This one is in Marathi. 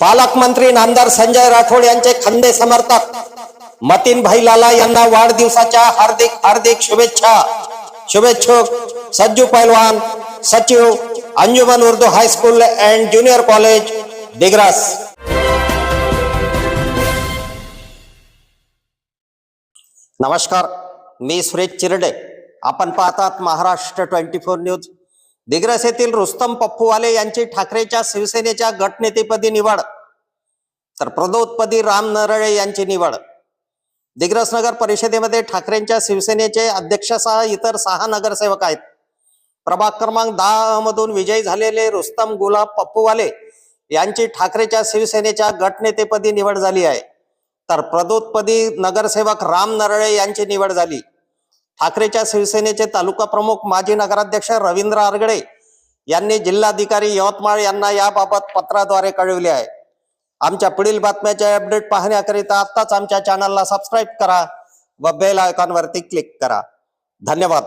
पालकमंत्री नामदार संजय राठोड यांचे खंदे समर्थक. मतीन भाई लाला यांना वाढदिवसाच्या हार्दिक हार्दिक शुभेच्छा. शुभेच्छुक सज्जू पैलवान सचिव Anjuman Urdu high school and junior college Digras. नमस्कार मी सुरेश चिरडे. आपण पाहतात Maharashtra twenty four news. Digras येथील रुस्तम पप्पूवाले यांची ठाकरेच्या शिवसेनेच्या गटनेतेपदी निवड. तर प्रदोतपदी राम नरळे यांची निवड. दिग्रस नगर परिषदेमध्ये ठाकरेंच्या शिवसेनेचे अध्यक्षसह इतर सहा नगरसेवक आहेत. प्रभाग क्रमांक दहा मधून विजयी झालेले रुस्तम गुलाब पप्पूवाले यांची ठाकरेच्या शिवसेनेच्या गटनेतेपदी निवड झाली आहे. तर प्रदोतपदी नगरसेवक राम नरळे यांची निवड झाली. ठाकरेच्या शिवसेनेचे तालुका प्रमुख माजी नगराध्यक्ष रवींद्र आरगडे यांनी जिल्हाधिकारी यवतमाळ यांना याबाबत पत्राद्वारे कळविले आहे. आमच्या पुढील बातम्याचे अपडेट पाहण्याकरिता आत्ताच आमच्या चॅनलला सबस्क्राईब करा व बेल आयकॉनवरती क्लिक करा. धन्यवाद.